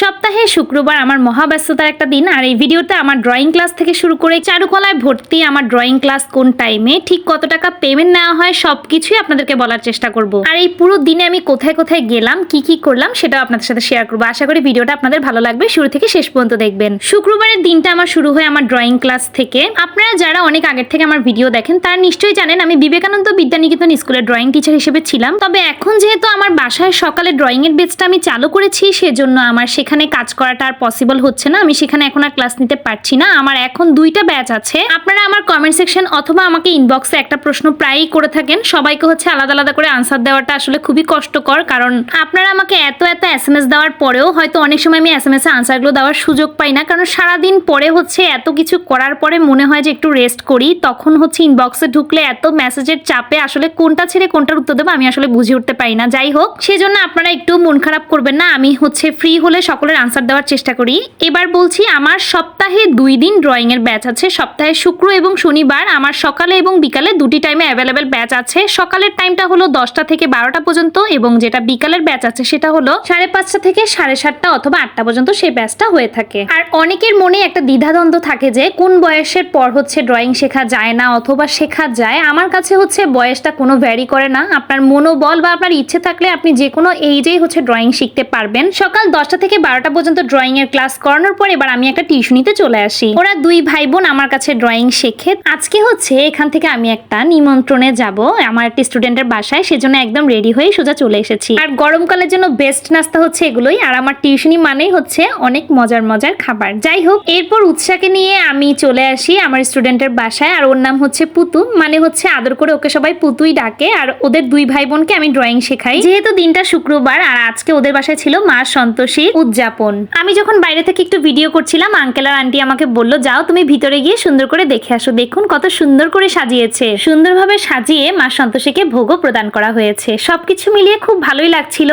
সপ্তাহে শুক্রবার আমার মহাব্যস্ততার একটা দিন, আর এই ভিডিওতে আমার ড্রয়িং ক্লাস থেকে শুরু করে চারুকলায় ভর্তি আমার ড্রয়িং ক্লাস কোন টাইমে ঠিক কত টাকা পেমেন্ট নেওয়া হয় সব কিছুই আপনাদেরকে বলার চেষ্টা করব। আর এই পুরো দিনে আমি কোথায় কোথায় গেলাম, কি কি করলাম, সেটাও আপনাদের সাথে শেয়ার করব। আশা করি ভিডিওটা আপনাদের ভালো লাগবে, শুরু থেকে শেষ পর্যন্ত দেখবেন। শুক্রবারের দিনটা আমার শুরু হয় আমার ড্রয়িং ক্লাস থেকে। আপনারা যারা অনেক আগের থেকে আমার ভিডিও দেখেন, তারা নিশ্চয়ই জানেন আমি বিবেকানন্দ বিদ্যানিকেতন স্কুলের ড্রয়িং টিচার হিসেবে ছিলাম। তবে এখন যেহেতু আমার বাসায় সকালে ড্রয়িং এর বেচটা আমি চালু করেছি, সেজন্য আমার সেখানে কাজ করাটা আর পসিবল হচ্ছে না। আমি সেখানে এখন আর ক্লাস নিতে পারছি না। আমার এখন দুইটা ব্যাচ আছে। আপনারা আমার কমেন্ট সেকশন অথবা আমাকে ইনবক্সে একটা প্রশ্ন প্রায়ই করে থাকেন। সবাইকে হচ্ছে আলাদা আলাদা করে আনসার দেওয়াটা আসলে খুবই কষ্টকর। কারণ আপনারা আমাকে এত এত এস এম এস দেওয়ার পরেও হয়তো অনেক সময় আমি এস এম এস এ আনসারগুলো দেওয়ার সুযোগ পাই না। কারণ সারাদিন পরে হচ্ছে এত কিছু করার পরে মনে হয় যে একটু রেস্ট করি। তখন হচ্ছে ইনবক্সে ঢুকলে এত মেসেজের চাপে আসলে কোনটা ছেড়ে কোনটার উত্তর দেবো আমি আসলে বুঝে উঠতে পারি না। যাই হোক, সেজন্য আপনারা একটু মন খারাপ করবেন না। আমি হচ্ছে ফ্রি হলে সকলের আনসার দেওয়ার চেষ্টা করি। এবার বলছি, আমার সপ্তাহে দুই দিন ড্রয়িং এর ব্যাচ আছে। সপ্তাহে শুক্র এবং শনিবার আমার সকালে এবং বিকালে দুটি টাইমে অ্যাভেলেবেল ব্যাচ আছে। সকালের টাইমটা হলো দশটা থেকে বারোটা পর্যন্ত এবং যেটা বিকালের ব্যাচ আছে সেটা হলো সাড়ে পাঁচটা থেকে সাড়ে সাতটা অথবা আটটা পর্যন্ত সেই ব্যাচটা হয়ে থাকে। আর অনেকের মনে একটা দ্বিধাদ্বন্দ্ব থাকে যে, কোন বয়সের পর হচ্ছে ড্রয়িং শেখা যায় না অথবা শেখা যায়? আমার কাছে হচ্ছে বয়সটা কোনো ভ্যারি করে না। আপনার মনোবল বা আপনার ইচ্ছে থাকলে আপনি যে কোনো এইজেই হচ্ছে ড্রয়িং শিখতে পারবেন। সকাল দশটা থেকে বারোটা পর্যন্ত ড্রয়িং এর ক্লাস করানোর পর এবার আমি একটা টিউশনিতে চলে আসি। ওরা দুই ভাই বোন আমার কাছে ড্রয়িং শেখে। আজকে হচ্ছে এখান থেকে আমি একটা নিমন্ত্রণে যাব আমার একটি স্টুডেন্টের বাসায়। সেজন্য একদম রেডি হয়ে সোজা চলে এসেছি। আর গরমকালের জন্য বেস্ট নাস্তা হচ্ছে এগুলোই। আর আমার টিউশনি মানেই হচ্ছে অনেক মজার মজার খাবার। যাই হোক, এরপর উৎসাকে নিয়ে আমি চলে আসি আমার স্টুডেন্টের বাসায়। আর ওর নাম হচ্ছে পুতু। মানে হচ্ছে আদর করে ওকে সবাই পুতুই ডাকে। আর ওদের দুই ভাই বোনকে আমি ড্রয়িং শেখাই। যেহেতু দিনটা শুক্রবার, আর আজকে ওদের বাসায় ছিল মা সন্তোষীর উদযাপন। আমি যখন বাইরে থেকে একটু ভিডিও করছিলাম আঙ্কেল আর আন্টি আমাকে বলল, যাও তুমি ভিতরে গিয়ে সুন্দর করে দেখে আসো, দেখুন কত সুন্দর করে সাজিয়েছে। সুন্দরভাবে সাজিয়ে মা সন্তোষীকে ভোগও প্রদান করা হয়েছে। সবকিছু মিলিয়ে খুব ভালোই লাগছিল।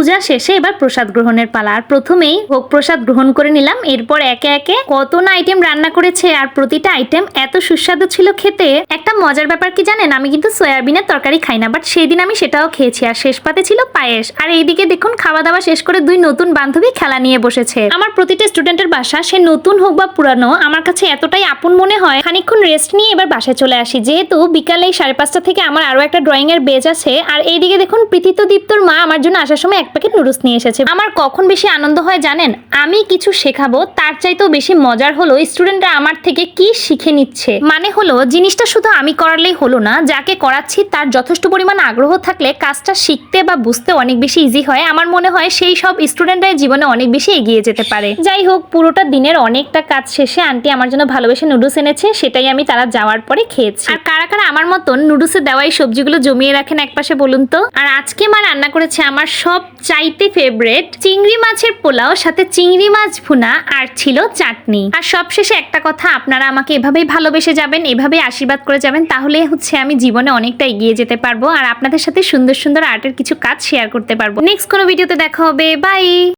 পূজা শেষে এবার প্রসাদ গ্রহণের পালা। আর প্রথমেই ভোগ প্রসাদ গ্রহণ করে নিলাম। এরপর একে একে কত না আইটেম রান্না করেছে আর প্রতিটা আইটেম এত সুস্বাদু ছিল খেতে। একটা মজার ব্যাপার কি জানেন? আমি কিন্তু সয়াবিনের তরকারি খাই না বাট সেই দিন আমি সেটাও খেয়েছি। আর শেষ পাতে ছিল পায়েস। আর এইদিকে দেখুন খাওয়া দাওয়া শেষ করে দুই নতুন বান্ধবী খেলা নিয়ে বসেছে। আমার প্রতিটা স্টুডেন্টের বাসা, সে নতুন হোক বা পুরানো, আমার কাছে এতটাই আপন মনে হয়। খানিকক্ষণ রেস্ট নিয়ে এবার বাসায় চলে আসি। যেহেতু বিকালে সাড়ে পাঁচটা থেকে আমার আরও একটা ড্রয়িং এর বেজ আছে। আর এইদিকে দেখুন, প্রীতিত দীপ্তর মা আমার জন্য আসার সময় প্যাকেট নুডলস নিয়ে এসেছে। আমার কখন বেশি আনন্দ হয় জানেন? আমি কিছু শেখাবো, তার চাইতেও বেশি মজার হলো স্টুডেন্টরা আমার থেকে কি শিখে নিচ্ছে। মানে হলো, জিনিসটা শুধু আমি করালেই হলো না, যাকে করাচ্ছি তার যথেষ্ট পরিমাণ আগ্রহ থাকলে কাজটা শিখতে বা বুঝতে অনেক বেশি ইজি হয়। আমার মনে হয় সেই সব স্টুডেন্টরাই জীবনে অনেক বেশি এগিয়ে যেতে পারে। যাই হোক, পুরোটা দিনের অনেকটা কাজ শেষে আন্টি আমার জন্য ভালোবেসে নুডলস এনেছে, সেটাই আমি তারা যাওয়ার পরে খেয়েছি। আর কারা কারা আমার মতন নুডলসে দেওয়া এই সবজিগুলো জমিয়ে রাখেন একপাশে বলুন তো? আর আজকে মা রান্না করেছে আমার সব চাইতে ফেভারেট চিংড়ি মাছের পোলাও, সাথে চিংড়ি মাছ ভুনা আর ছিল চাটনি। আর সবশেষে একটা কথা, আপনারা আমাকে এভাবেই ভালোবেসে যাবেন এভাবে আশীর্বাদ করে যাবেন, তাহলে হচ্ছে আমি জীবনে অনেকটা এগিয়ে যেতে পারব আর আপনাদের সাথে সুন্দর সুন্দর আর্টের কিছু কাজ শেয়ার করতে পারব। নেক্সট কোনো ভিডিওতে দেখা হবে বাই